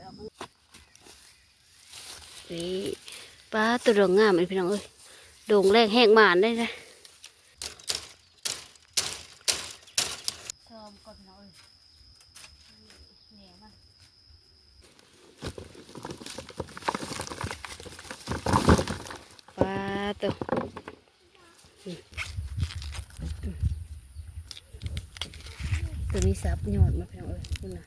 เอาข้างนี่ปลาตัวดองงามเลยพี่น้องเอ้ยโด่งแรกแห้งหมานได้เลยชอมก่อนพี่น้องเอ้ยนี่แหนมันปลาตัวอืมอืมตัวนี้สับยอดมาพี่น้องเอ้ยนี่นะ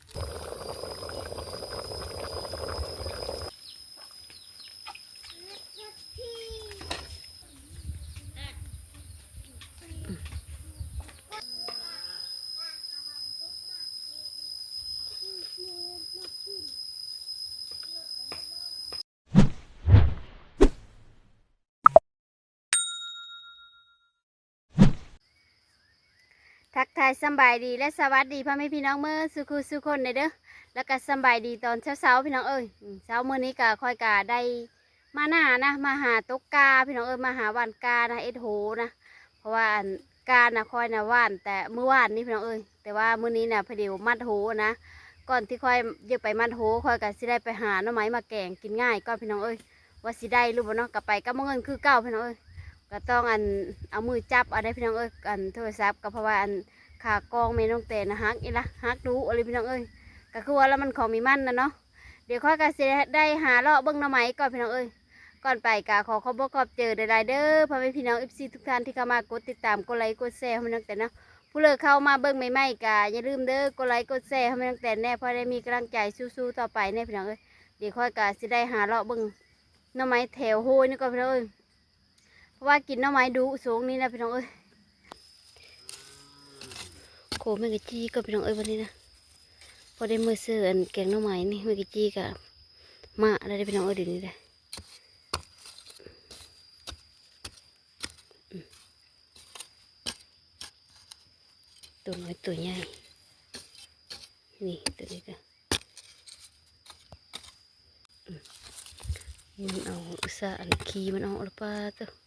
ทายสบายดีและสวัสดีพ่อแม่พี่น้องเมื่อสุขุสุคนเลยเด้อแล้วก็สบายดีตอนเช้าๆพี่น้องเอ้ยเช้าเมื้อนี้ก็ค่อยกาได้มาหน้านะมาหาตกกาพี่น้องเอ้ยมาหาหวานกานะเอ็ดโหนะเพราะว่ากานะค่อยนะหวาน แต่เมื่อวานนี้พี่น้องเอ้ยแต่ว่าเมื้อนี้นะพอดีมัดโหนะก่อนที่ค่อยจะไปมัดโหค่อยก็สิได้ไปหาหน่อไม้มาแกงกินง่ายก่อนพี่น้องเอ้ยว่าสิได้รือบ่เนาะกลับไปก็บ่เงินคือเก่าพี่น้องเอ้ยก็ต้องอันเอามือจับเอาได้พี่น้องเอ้ยอันโทรศัพท์ก็เพราะว่าอัน ขากองเมน้องเตนนะฮักอีละฮักดูอะไรพี่น้องเอ้ยก็คือว่าแล้วมันของมีมั่นนะเนาะเดี๋ยวค่อยก็สิได้หาเลาะเบิ้งหน้ำไหมก่อนพี่น้องเอ้ยก่อนไปกะขอขอบคุณขอบเจอได้ๆเด้อพ่อแม่พี่น้องเอฟซีทุกท่านที่เข้ามากดติดตามกดไลค์กดแชร์ให้มันตั้งแต่เนาะผู้เลิกเข้ามาเบิ้งใหม่ๆกะอย่าลืมเด้อกดไลค์กดแชร์ให้มันตั้งแต่แน่เพอได้มีกำลังใจสู้ๆต่อไปแน่พี่น้องเอ้ยเดี๋ยวค่อยกะสิได้หาเลาะเบิ้งหน้ำไม้แถวโฮยนี่ก่อนพี่น้องเอ้ยเพราะว่ากินหน้ำไม้ดูสูงนี่นะพี่น้องเอ้ย โคแมกะจี้ก็พี่น้องเอ้ยวันนี้นะพอได้มือเสืออันแกงน้ำไม้นี่แมกะจี้กับมาอะไรได้พี่น้องเอ้ยเดี๋ยวนี้ได้อืมตัวน้อยตัวใหญ่นี่ตัวนี้ก็มมันเอาอุตส่าห์อันขี้มันเอาหรือเปล่าตัว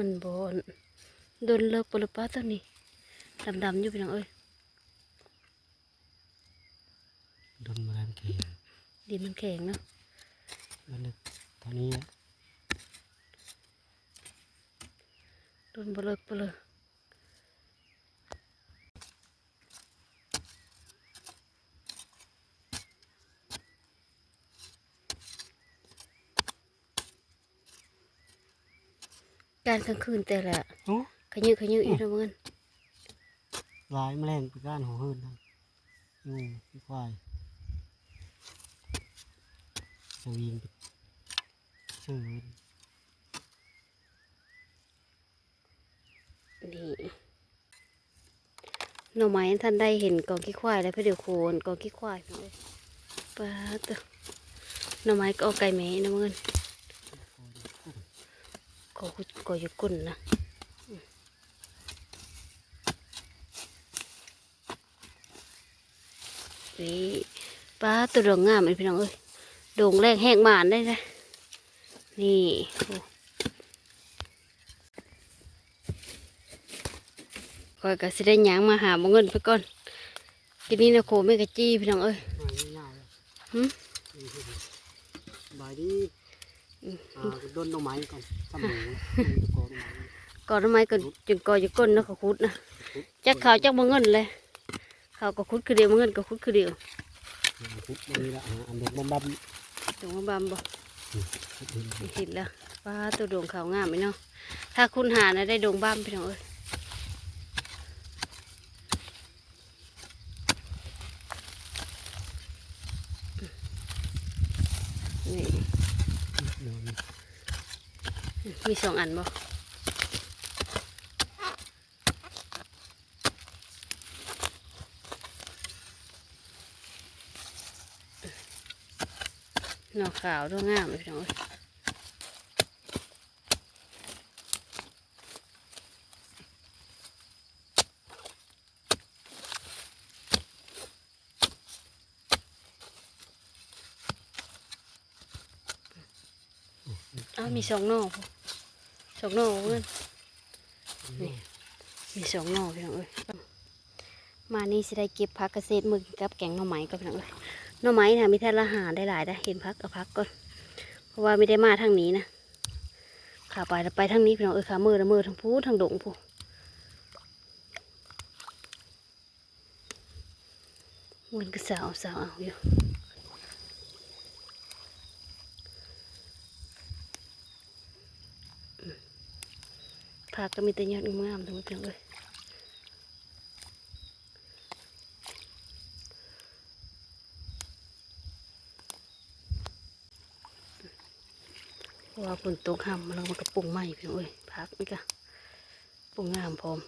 มันบอนโดนเลิกปลุป้าตัวนี้ดำๆอยู่พี่น้องเอ้ยโดนแมลงเขียนดินมันแข็งเนาะมันเลยตอนนี้โดนบเลิกปเลย การกลางคืนแต่ละโอ้ขยืขยือีกแล้วมึงลายแมลงไปก้านหัวหืนนะงูพี่ควายสวิงไปชื่อนี่หน่อไม้ท่านได้เห็นกองขี้ควายแล้วเพื่อเดี๋ยวโคนกองขี้ควายพี่น้องเอ้ยปลาตัวหน่อไม้ก็เอาไก่แม่นะมึง ก็คุดก็อยู่ก้นนะอืมนี่ปลาตัวดองงามเลยพี่น้องเอ้ยโด่งแรกแห้งหมานได้นะนี่โอ้คอยก็สิได้หยางมาหาบ่เงินไปก่อนกินนี่นะโคไม่กะจี้พี่น้องเอ้ยไม่ง่ายเลยหึบายดีอ่าโดนต้นไม้ก่อนทำหมูกอนไม้ก่อนทำไมก่อนจึงก่ออยู่ก้นนะเขาคุดนะจักเขาจักบ่เงินเลย เขาก็คุดคือเดียวบ่เงินก็คุดคือเดียวทุบนี่ละอันเด็กบำบัดตรงมาบำบ่ไม่คิดแล้วป้าตัวดวงเขาวงามไหมเนาะถ้าคุณหานะได้ดวงบ้ามพี่น้องเอ้ยนี่ มีสองอันบ่หนอขาวตัวงามเลยพี่น้องอ้ยอ้าวมีสองหนอก สองหนอกเพื่อนนี่มีสองหนอกพี่น้องเอ้ยมานี่สิได้เก็บผักเกษตรมือกับแกงหน่อไม้กับพี่น้องเลยหน่อไม้นะมีแท่ละหาได้หลายได้เห็นพักกับพักก่อนเพราะว่าไม่ได้มาทางนี้นะขาไปแล้วไปทางนี้พี่น้องเอ้ยขามือละมือทางพูทางดงพูมันก็สาวสาวเอาอยู่ ผักก็มีแต่ยอดงามๆทั้งหมดพี่น้องเลยว่าฝนตกห่ำเรามากระปุงใหม่เพี่องเอ้ยพักนี่ก็ปุงงามพร้อม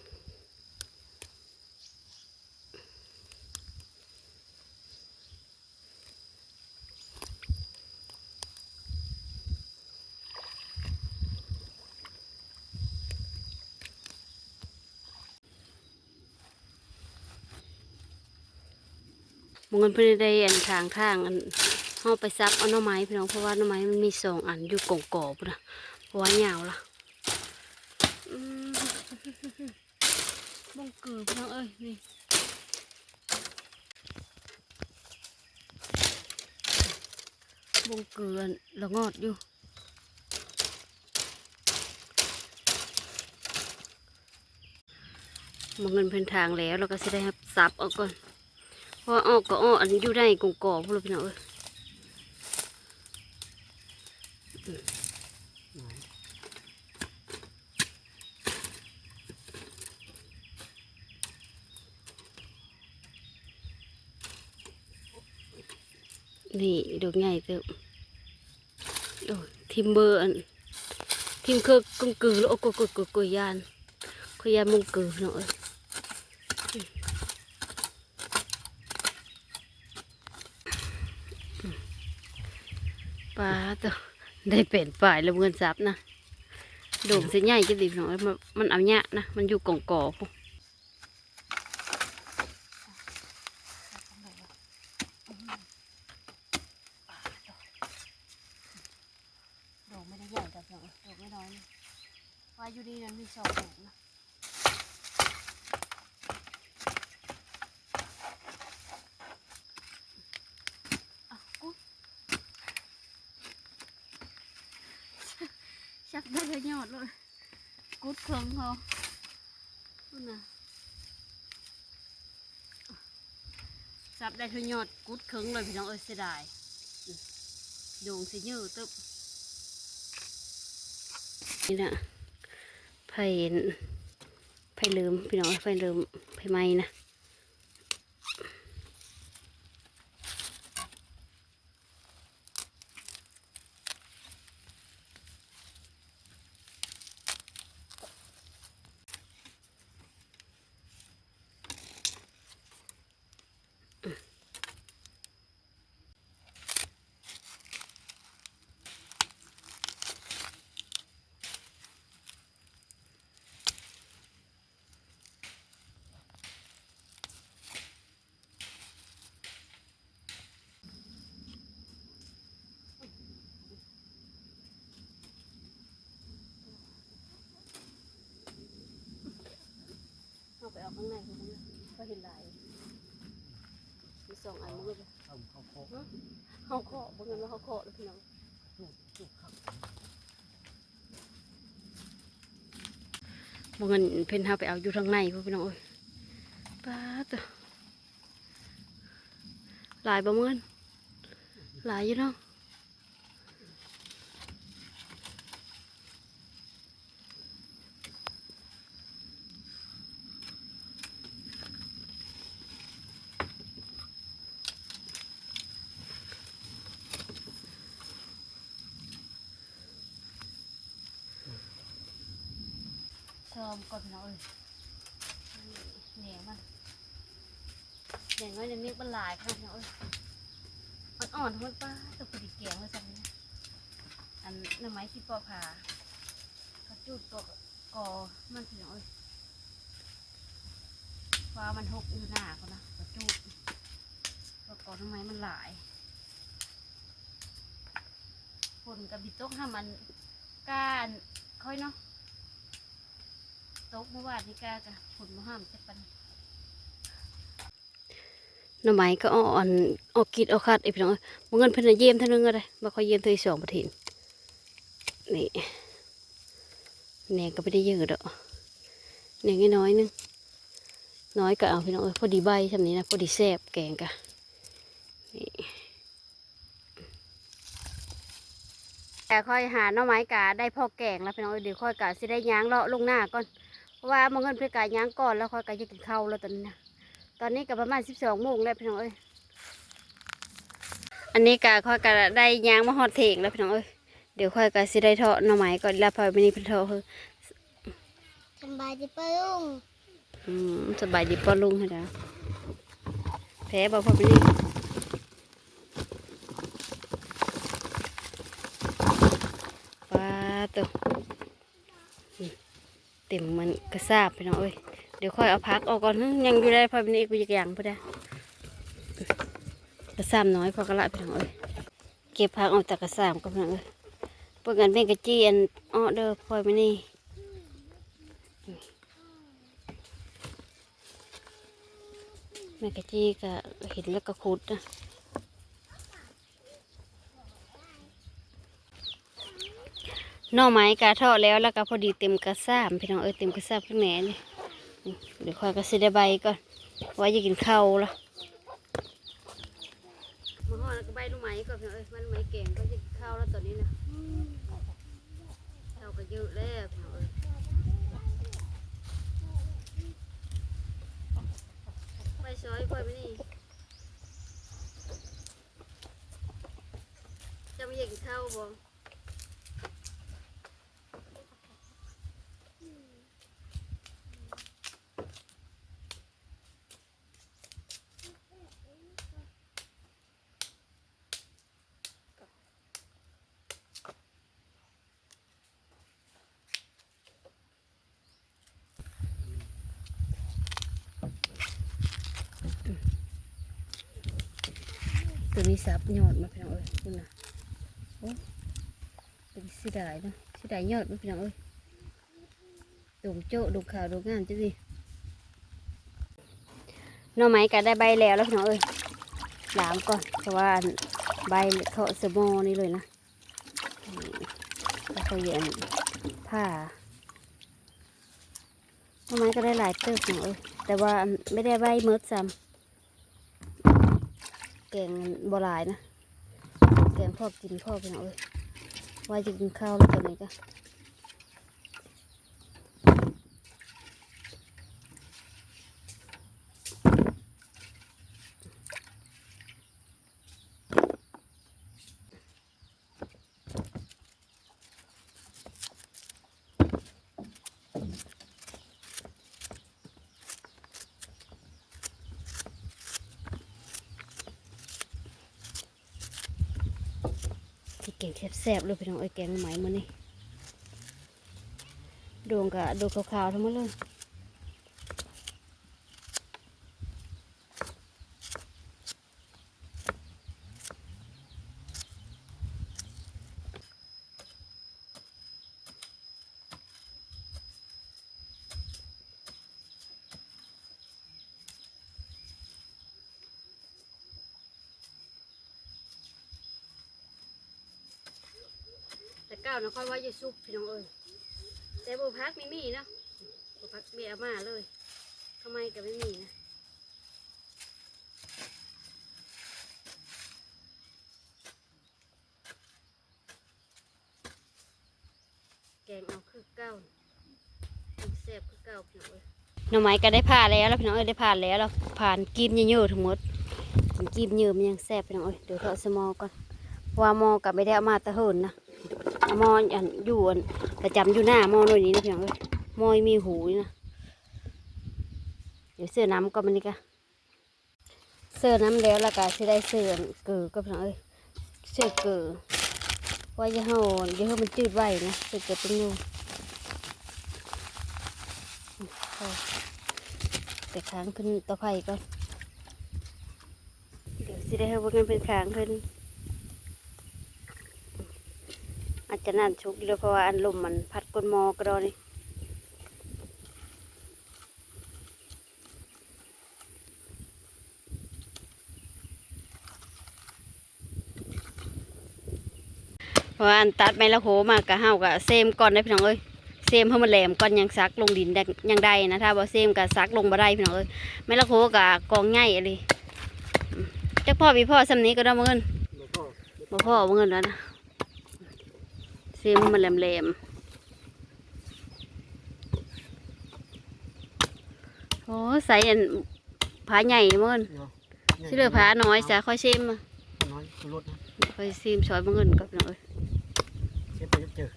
เงินเพื่อนได้อันทางข้างอันเอาไปซับเอาหน่อไม้พี่น้องเพราะว่าหน่อไม้มันมีสองอันอยู่กล่องกอบนะเพราะว่ายาวละอืมบงเกือพี่น้องเอ้ยนี่บงเกือละงอดอยู่มองเงินเพิ่นทางแล้วเราก็จะได้ซับเอาก่อนเพราะว่าออกก็ออกอันอยู่ได้กงกอพวกเราพี่น้องเอ้ยนี่ดอกใหญ่เติบโอ้ทิมเบอร์อันทิมเครือกงกือแล้วโอ้กุกุกุกุยยานกุยยานมงกือเนาะเอ้ย ปลาตัวได้เป็นฝ่ายล้วเงินซับนะโด่งเสียใหญ่จะดีหน่อยมันมันเอาเนี้ยนะมันอยู่กล่องกอพวกดอกไม่ได้ใหญ่แต่ดอกดอกไม่น้อยนะว่าอยู่ดีนั้นมีสองดอกนะอะกุ๊ดชักได้เลยยอดเลยกุดเครื่องเขานู่นน่ะ ซับได้ทุยอดกุดเคิงเลยพี่น้องเอ้ยเสียดายดวงสิยืดตึ๊บนี่นะไผ่ไผ่ลืมพี่น้องไผ่ลืมไผ่ไม้นะ เอาข้างในข้างในก็เห็นลายมีสองอันมันก็จะทำข้าวโพดเขาเคาะบางเงินว่าเขาเคาะแล้วพี่น้องบางเงินเพนเฮาไปเอาอยู่ทางในพี่น้องเอ้ยป้าตัวหลายบ่เงินหลายอยู่เนาะ อมก่อนพี่น้องเอ้ยเหนียวมันเหนียวน้อยในเมฆมันหลายค่ะพี่น้องเอ้ยอ่อนทั้งหมดป้าตัวพอดีแกงเลยสักนิดอันน่อไม้ที่ปอผ่ากระจุดกอกอมันพี่น้องเอ้ยฟ้ามันหกอยู่หน้าเขานะกระจุดกอกอน่อไม้มันหลายฝนกับบิตกห้ามันก้านค่อยเนาะ ตกเมื่อวานนี่กากะฝนมาห้ามจะปันหน่อไม้ก็อ่อนออกกิดออกคัดไอ้พี่น้องเอ้ยบ่เงินเพิ่นน่ะเยี่ยมเท่านึงก็ได้บ่ค่อยเยี่ยมเท่าอีสองประเทศนี่แหนก็ไม่ได้เยอะดอกแหนงน้อยนึงน้อยก็เอาพี่น้องเอ้ยพอดีใบทำนี้นะพอดีแซบแกงกะนี่แต่ค่อยหาหน่อไม้กะได้พอแกงแล้วพี่น้องเดี๋ยวค่อยกะสิได้ย่างเลาะลงหน้าก่อน เพราะว่าบ่เงินเพื่อกะย่างก่อนแล้วค่อยกะจะกินข้าวแล้วตอนนี้นะตอนนี้ก็ประมาณสิบสองโมงแล้วพี่น้องเอ้ยอันนี้กะค่อยกะได้ยางมาหอดเถงแล้วพี่น้องเอ้ยเดี๋ยวค่อยกะสิได้เทาะหน่อไม้ก่อนแล้วพอไม่นี่เป็นเทาะคือสบายดีปะลุงอืมสบายดีป้อลุงให้แล้วแพ้บอกพอไม่นี่ป้าตัวอืม เต็มมันกระซาบพี่น้องเอ้ยเดี๋ยวค่อยเอาพักออกก่อนยังอยู่ได้พอไม่นี่กูจะยังพอได้กระซามน้อยพอกระละพี่น้องเอ้ยเก็บผักออกจากกระซามก็พี่น้อเอ้ยเพื่อกันเป็นกระจีอันอ้อเด้อพลอยไม่นี่แม่กระจีก็เห็นแล้วก็ขุดนะ น่อไม้กาทอดแล้วแล้วก็พอดีเต็มกระซ่ามพี่น้องเอ้ยเต็มกระซ่ามข้างแหนนี่เดี๋ยวคอยก็สิได้ใบก่อนไว้จะกินข้าวแล้วมาห่อแล้วก็ใบลูกไม้ก่อนพี่น้องเอ้ยมันไม้แกงก็จะกินข้าวแล้วตอนนี้นะข้าวก็เยอะแล้วพี่น้องเอ้ยไปซอยไปไหมนี่จะไม่อยากกินข้าวบ่ ตัวนี้สับยอดมาพี่น้องเอ้ยคุณนะโอ้เป็นสีดายเนะสีดายยอดมาพี่น้องเอ้ยดงโจ้ดงขาวดงงามจังสิน่อไม้ก็ได้ใบแล้วแล้วพี่น้องเอ้ยล้างก่อนเพราะว่าใบเทาะสมอนี่เลยนะแล้วก็เยียนผ้าน่อไม้ก็ได้หลายเติบพี่น้องเอ้ยแต่ว่าไม่ได้ใบเมิดซ้ำ แกงบหลายนะ แกงพ่อกินพ่อไปหน่อยว่าจะกินข้าวแล้วตอนนี้ก็ที่แกงแซ่บๆเลยพี่น้องไอ้แกงไหมมันนี่ดวงกะดวงขาวๆทั้งหมดเลย ก้าวนะค่อยว่าจะซุปพี่น้องเอ้ยแต่บพักไม่มีนาะบพักเบียมาเลยทำไมก็ไม่มีนะแกงเอาคือเก้าแซ่บคือเก้าพี่น้องเอ้ยหน่อไม้ก็ได้ผ่าแล้วแล้วพี่น้องเอ้ยได้ผ่านแล้วเราผ่านกีบเยอะๆทั้งหมดกีบเยอะมันยังแซ่บพี่น้องเอ้ยเดี๋ยวเราสมอก่อนว่ามอกับไม่ได้เอามาตะเหินนะ มออันอยู่อันประจำอยู่หน้ามอหน่วยนี้นะพี่น้องเอ้ยมอยมีหูนี่นะเดี๋ยวเสื้อน้ำก็มันนี่กะเสื้อน้ำแล้วล้วก็สิได้เสื้อเกือก็พี่น้องเอ้ยเสื้อเกือว่าจะเฮาจะเฮามันจืดไว้นะเสื้อเกือเป็นงูเอาแต่ค้างขึ้นต่อไผ่ก่อนเดี๋ยวสิได้เฮาว่ากันเป็นค้างขึ้น อาจจะนานชุกอยู่เพราะว่าอันลมมันพัดก้นมอกระดอนี่พราะอันตัดไม้ละโหมากะเฮากะเซมก่อนได้พี่น้องเอ้ยเซมให้มันแหลมก่อนยังซักลงดินยังได้นะถ้าบ่เซมกะซักลงบ่ได้พี่น้องเอ้ยไม้ละโหกะกองง่ายเลยจักพ่อพี่พ่อสำนี้ก็ได้บ่เงินบ่พ่อบ่เงินแล้วนะ เซมให้มันแหลมๆโอ้ใส่อันผาใหญ่มาเงินเนาะสิเหลือผาน้อยจ้ะค่อยเซมมาน้อยคือรถนะค่อยเซมซอยมาเงินก็พี่น้องเอ้ยเชฟไปเจอ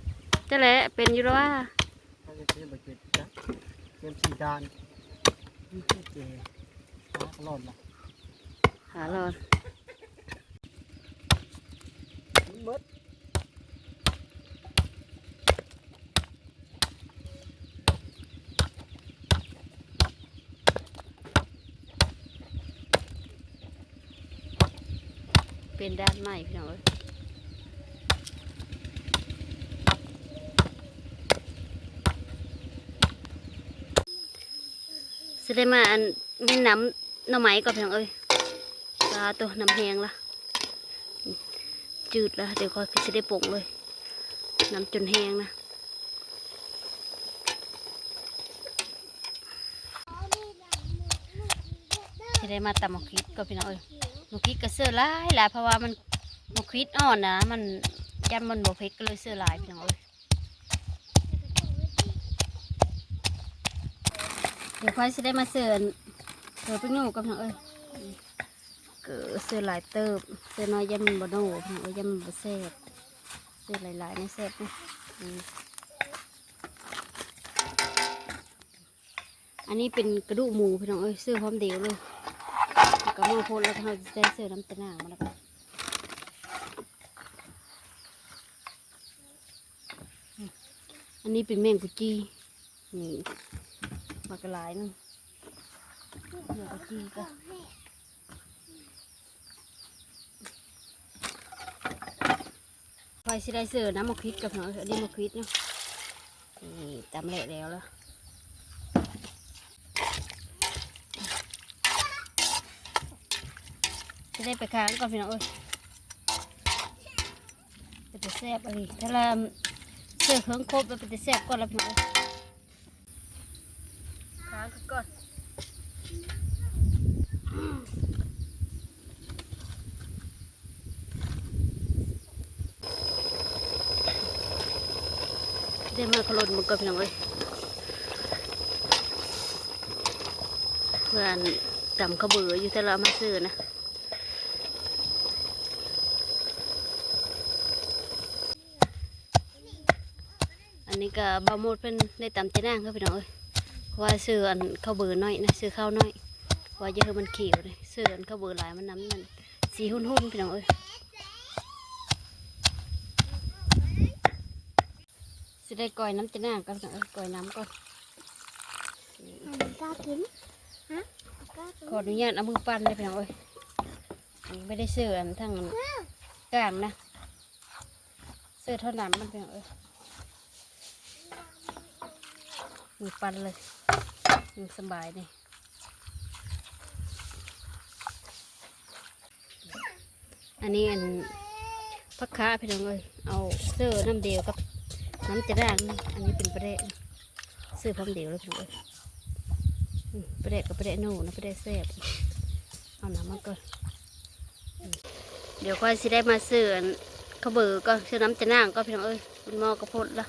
จะแหละเป็นอยู่แล้วว่าถ้าจะเชฟไปเจอจ้ะเชฟสีดานเจฟ้าตลอดละหาเราเบิด เป็นด้านใหม่พี่น้องเอ้ยสิได้มาอันมีน้ำน่อไม้ก่อนพี่น้องเอ้ยปลาตัวน้ำแห้งละจืดละเดี๋ยวก็สิได้ปงเลย น้ำจนแห้งนะสิได้มาตำหมกคิดก็พี่น้องเอ้ย หนูคิดก็เสื้อลายหลายเพราะว่ามันหนูคิดอ่อนนะมันยันมันบวเพชรก็เลยเสื้อลายพี่น้องเอ้ยเดี๋ยวค่อยจะได้มาเสื้อเสื้อไปงูกับพี่น้องเอ้ยเกิดเสื้อลายเติบเสื้อน้อยยันมันบโนพี่น้องเอ้ยยันมันบแซ่บเสื้อหลายๆในแซ่บนะอันนี้เป็นกระดูกหมูพี่น้องเอ้ยเสื้อพร้อมเดียวเลย ก็มาโพดแล้วก็เราจะเสื้อน้ำตาหนามาแล้วกันอืมอันนี้เป็นแมงกุจีนี่มากระลายนึงแมงกุจีก็คอยสิได้เสื้อน้ำมะคิดกับหน่อยอันนี้มะคิดเนาะนี่ตำแหละแล้วแล้ว จะ ได้ไปค้างก่อนพี่น้องเอ้ยจะไปแซ่บอะไรถ้าเราเสื้อเครื่องครบแล้วไปแซ่บก่อนแล้วพี่น้องเอ้ยค้างก่อนได้มาขลุ่นมันก่อนพี่น้องเอ้ยเพื่อนจำขบืออยู่แต่เราเอามาซื้อนะ อันนี้ ก็บะหมดเป็นได้ตำเจนางครับพี่น้องเอ้ยเพราะว่าซื้ออันข้าวเบอร์น้อยนะซื้อข้าวน้อยเพราะว่าเยอะมันเขียวเลยซื้ออันข้าวเบอร์หลายมันน้ำมันสีหุ่นหุ่นๆพี่น้องเอ้ยสิได้ก่อยน้ำเจนางกันพี่น้องเอ้ยก่อยน้ำก่อนนี่กล้ากินฮะกล้ากินขออนุญาตเอามือปั้นเลยพี่น้องเอ้ยไม่ได้ซื้ออันทั้งกลางนะซื้อเท่านั้นมันพี่น้องเอ้ย มีปันเลยยังสบายเลยอันนี้อันพักค้าพี่น้องเลยเอาเสื้อน้ำเดียวกับน้ำจะด่างนี่อันนี้เป็นประเดะเสื้อพร้อมเดียวเลยพี่น้องเอืมประเดะกับประเดะโน่นะประเดะแซ่บเอาหน้ำมาก่อนเดี๋ยวค่อยสิได้มาซื้ออันข้าเบอร์ก็ซื้อน้ำจะน่งก็พี่น้องเอ้ยคุณหมอกระพดละ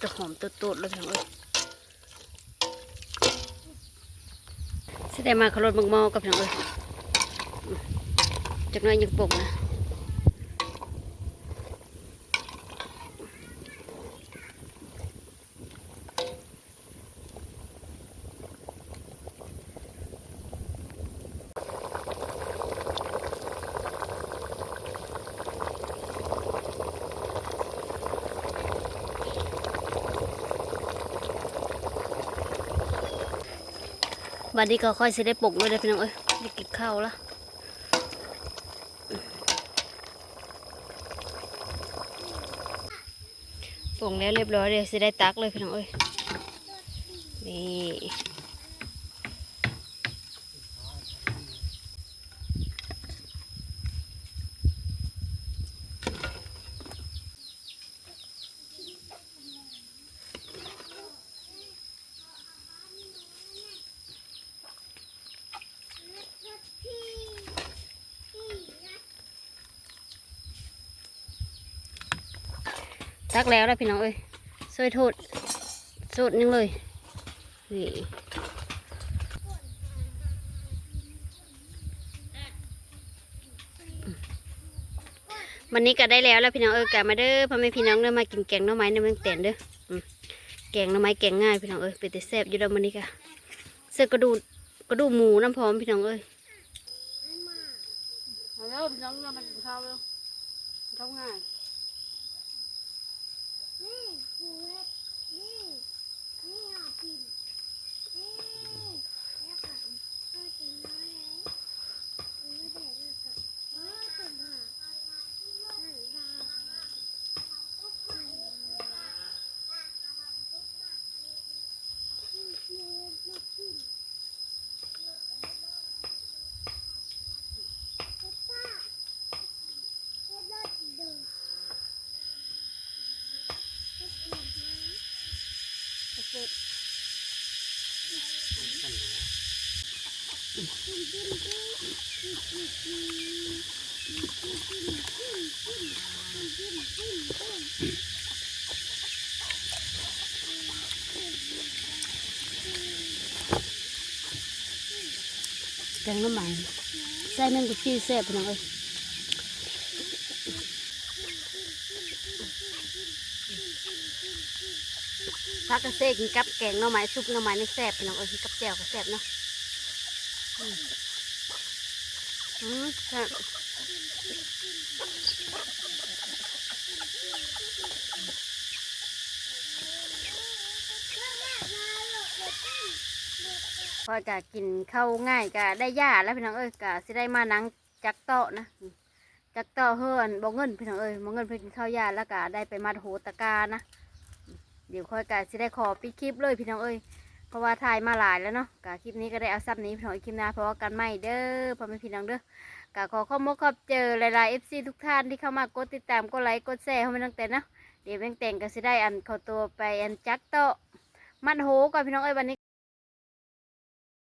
ตัวหอมตัวโตดเลยพี่น้องเอ้ยสิได้มาขลดมังมอกับพี่น้องเอ้ยจากหน้อยยังปกนะวั นนี้ก็ค่อยสิได้ปกด้วยเลยพี่น้องเอ้ยได้กินข้าวละปงแล้วเรียบร้อยเลยสิได้ตักเลยพี่น้องเอ้ยนี่ ตักแล้วแล้วพี่น้องเอ้ยช่วยโทษโทษนึงเลยนี่วันนี้ก็ได้แล้วแล้วพี่น้องเอ้ยกลับมาเด้อพ่อแม่พี่น้องเด้อมากินแกงหน่อไม้ในเมืองแตนเด้อแกงหน่อไม้แกงง่ายพี่น้องเอ้ยเป็นแต่แซ่บอยู่แล้ววันนี้ก็เสื้อกระดูกกระดูกหมูน้ำพร้อมพี่น้องเอ้ยแล้วพี่น้องเรามากินข้าวแล้วข้าวง่าย นี่กูเฮ็ดนี่นี่เอากินนี่แล้วก็เอาถึงน้อยแล้วเออเด็กแล้วก็เออถึงหานั่นดาอืมอืมมากินป้าเฮ็ดรถเดิน แกงน้ำมันใส่แมงกุชีแซ่บพี่น้อยพักกระเซกินกับแกงหน่อไม้ซุปหน่อไม้นี่แซ่บพี่น้อยกับแจ่วก็แซ่บเนาะอืม อืมแซ่บพอยกะกินเข้าง่ายกะได้ยาแล้วพี่น้องเอ้ยกะสิได้มานังจักเตะนะจักเตะเฮือนบ่เงินพี่น้องเอ้ยบ่เงินเพิ่นกินข้าวยาแล้วกะได้ไปมัดโหตะกานะเดี๋ยวค่อยกะสิได้ขอปิดคลิปเลยพี่น้องเอ้ย เพราะว่าถ่ายมาหลายแล้วเนาะกะคลิปนี้ก็ได้เอาซับนี้พองอีกคลิปหน้าเพราะว่ากันไม่เด้อพ่อแม่พี่น้องเด้อกะขอข้อมกขอบเจอหลายๆ FC ทุกท่านที่เข้ามากดติดตามกดไลค์กดแชร์ให้มันตั้งแต่นะเดี๋ยวแม่งแต่งก็สิได้อันเขาตัวไปอันจักโตมัดโหก่อนพี่น้องเอ้ยวันนี้